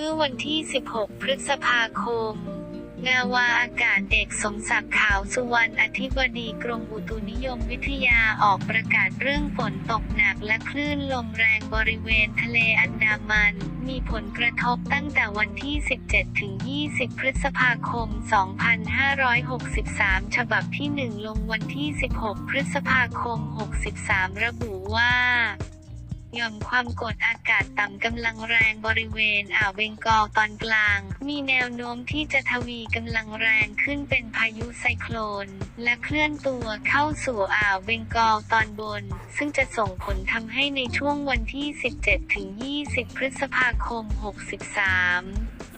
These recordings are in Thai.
เมื่อวันที่ 16 พฤษภาคม นาวาอากาศเอกสมศักดิ์ขาวสุวรรณอธิบดีกรมอุตุนิยมวิทยาออกประกาศเรื่องฝนตกหนักและคลื่นลมแรงบริเวณทะเลอันดามัน มีผลกระทบตั้งแต่วันที่ 17 ถึง 20 พฤษภาคม 2563 ฉบับที่ 1 ลงวันที่ 16 พฤษภาคม 63 ระบุว่า หย่อมความกดอากาศต่ำกำลังแรงบริเวณอ่าวเบงกอลตอนกลาง มีแนวโน้มที่จะทวีกำลังแรงขึ้นเป็นพายุไซโคลน และเคลื่อนตัวเข้าสู่อ่าวเบงกอลตอนบน ซึ่งจะส่งผลทำให้ในช่วงวันที่ 17ถึง20 พฤษภาคม 63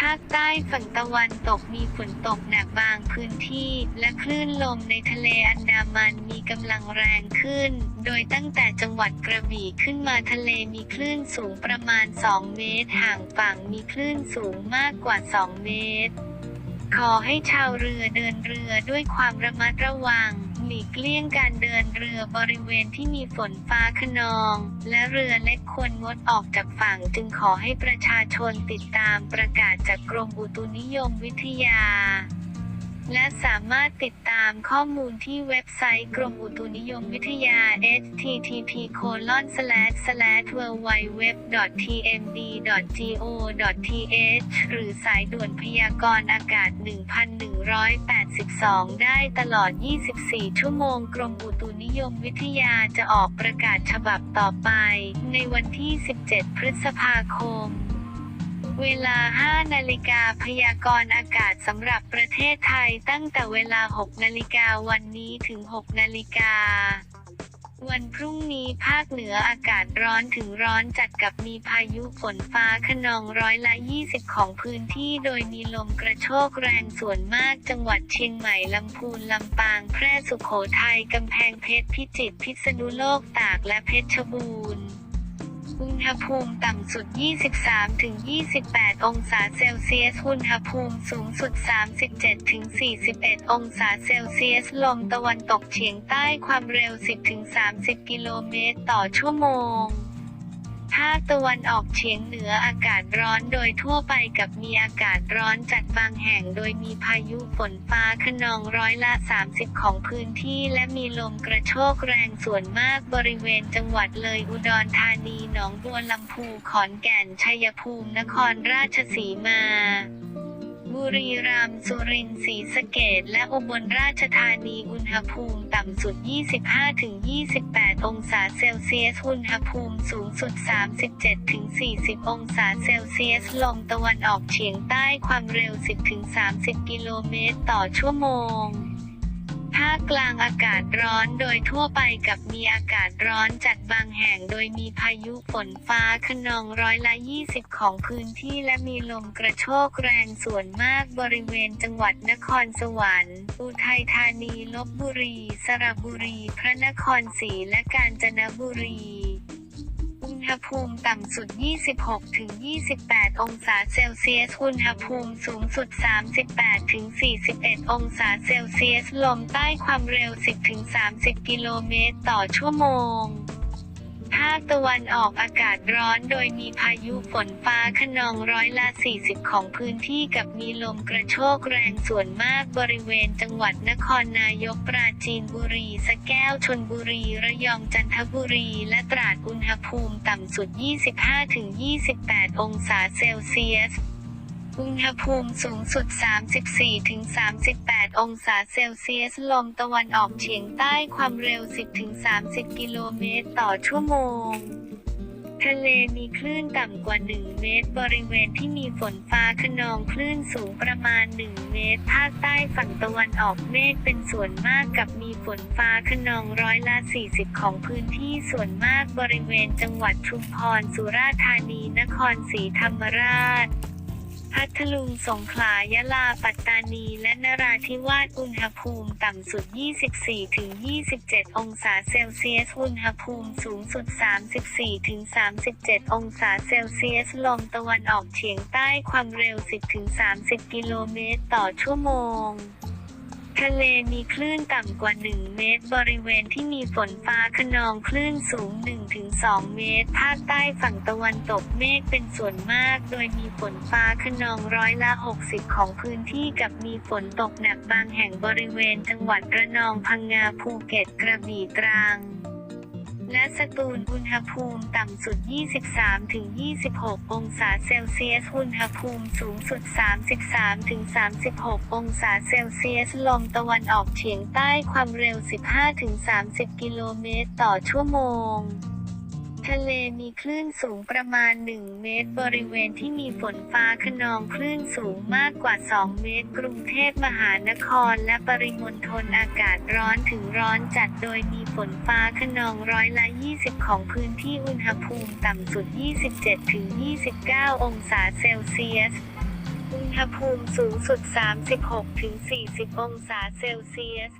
ภาคใต้ฝั่งตะวันตกมีฝนตกหนักบางพื้นที่ และคลื่นลมในทะเลอันดามันมีกำลังแรงขึ้น โดยตั้งแต่จังหวัดกระบี่ขึ้นมาทะเลมีคลื่นสูงประมาณ 2 เมตร ห่างฝั่งมีคลื่นสูงมากกว่า 2 เมตร ขอให้ชาวเรือเดินเรือด้วยความระมัดระวัง หลีกเลี่ยงการเดินเรือบริเวณที่มีฝนฟ้าขนอง และเรือเล็กควรงดออกจากฝั่งจึงขอให้ประชาชนติดตามประกาศจากกรมอุตุนิยมวิทยา และสามารถติดตามข้อมูลที่เว็บไซต์กรมอุตุนิยมวิทยา http w w w t m d go th หรือสายด่วนพยากรณ์อากาศ 1182 ได้ตลอด 24 ชั่วโมงกรมอุตุนิยมวิทยาจะออกประกาศฉบับต่อไป ในวันที่ 17 พฤษภาคม เวลา 5 นาฬิกาพยากรณ์อากาศสำหรับประเทศไทยตั้งแต่เวลา 6 นาฬิกาวันนี้ถึง 6 นาฬิกา วันพรุ่งนี้ภาคเหนืออากาศร้อนถึงร้อนจัดกับมีพายุฝนฟ้าขนองร้อยละ 20 ของพื้นที่โดยมีลมกระโชกแรงส่วนมากจังหวัดเชียงใหม่ลำพูนลำปางแพร่สุโขทัยกำแพงเพชรพิจิตรพิษณุโลกตากและเพชรบูรณ์ อุณหภูมิต่ำสุด 23-28 องศาเซลเซียส อุณหภูมิสูงสุด 37-41 องศาเซลเซียส ลมตะวันตกเฉียงใต้ความเร็ว 10-30 กิโลเมตรต่อชั่วโมง ภาคตะวันออกเฉียงเหนืออากาศร้อนโดยทั่วไปกับมีอากาศร้อนจัดบางแห่งโดยมีพายุฝนฟ้าขนองร้อยละ 30 ของพื้นที่และมีลมกระโชกแรงส่วนมากบริเวณจังหวัดเลยอุดรธานีหนองบัวลำพูขอนแก่นชัยภูมินครราชสีมา บุรีรัมย์สุรินทร์ศรีสะเกดและอุบลราชธานีอุณหภูมิต่ำสุด 25-28 องศาเซลเซียส อุณหภูมิสูงสุด 37-40 องศาเซลเซียส ลมตะวันออกเฉียงใต้ความเร็ว 10-30 กิโลเมตรต่อชั่วโมง ภาคกลางอากาศร้อนโดยทั่วไปกับมีอากาศร้อนจัดบางแห่งโดยมีพายุฝนฟ้าขนองร้อยละ 20 ของพื้นที่และมีลมกระโชกแรงส่วนมากบริเวณจังหวัดนครสวรรค์ อุทัยธานี ลบบุรี สระบุรี พระนครศรีและกาญจนบุรี ณหภูมิต่ำสุด 26-28 องศาเซลเซียส อุณหภูมิสูงสุด 38-41 องศาเซลเซียส ลมใต้ความเร็ว 10-30 กิโลเมตรต่อชั่วโมง คตะวันออกอากาศร้อนโดยมีพายุฝนฟ้าขนองร้อยละ 40 ของพื้นที่กับมีลมกระโชกแรงส่วนมากบริเวณจังหวัดนครนายกปราจีนบุรีสะแก้วชนบุรี ระยองจันทบุรี และตราดอุณหภูมิต่ำสุด 25-28 องศาเซลเซียส อุณหภูมิสูงสุด 34-38 องศาเซลเซียส ลมตะวันออกเฉียงใต้ความเร็ว 10-30 กิโลเมตรต่อชั่วโมง ทะเลมีคลื่นต่ำกว่า 1 เมตร บริเวณที่มีฝนฟ้าขนองคลื่นสูงประมาณ 1 เมตร ภาคใต้ฝั่งตะวันออกเมฆเป็นส่วนมากกับมีฝนฟ้าขนองร้อยละ 40 ของพื้นที่ส่วนมากบริเวณจังหวัดชุมพร สุราษฎร์ธานี นครศรีธรรมราช พัทลุง สงขลา ยะลา ปัตตานี และนราธิวาส อุณหภูมิต่ำสุด 24-27 องศาเซลเซียส อุณหภูมิสูงสุด 34-37 องศาเซลเซียส ลมตะวันออกเฉียงใต้ความเร็ว 10-30 กิโลเมตรต่อชั่วโมง ทะเลมีคลื่นต่ำกว่า 1 เมตร บริเวณที่มีฝนฟ้าขนองคลื่นสูง 1-2 เมตร ภาคใต้ฝั่งตะวันตกเมฆเป็นส่วนมาก โดยมีฝนฟ้าขนองร้อยละ 60 ของพื้นที่กับมีฝนตกหนักบางแห่งบริเวณจังหวัดระนองพังงาภูเก็ตกระบี่ตรัง และสตูลอุณหภูมิต่ำสุด 23-26 องศาเซลเซียส อุณหภูมิสูงสุด 33-36 องศาเซลเซียส ลมตะวันออกเฉียงใต้ความเร็ว 15-30 กิโลเมตรต่อชั่วโมง ทะเลมีคลื่นสูงประมาณ 1 เมตร บริเวณที่มีฝนฟ้าขนองคลื่นสูงมากกว่า 2 เมตร กรุงเทพมหานครและปริมณฑลอากาศร้อนถึงร้อนจัดโดยมีฝนฟ้าขนองร้อยละ 20 ของพื้นที่อุณหภูมิต่ำสุด 27-29 องศาเซลเซียส อุณหภูมิสูงสุด 36-40 องศาเซลเซียส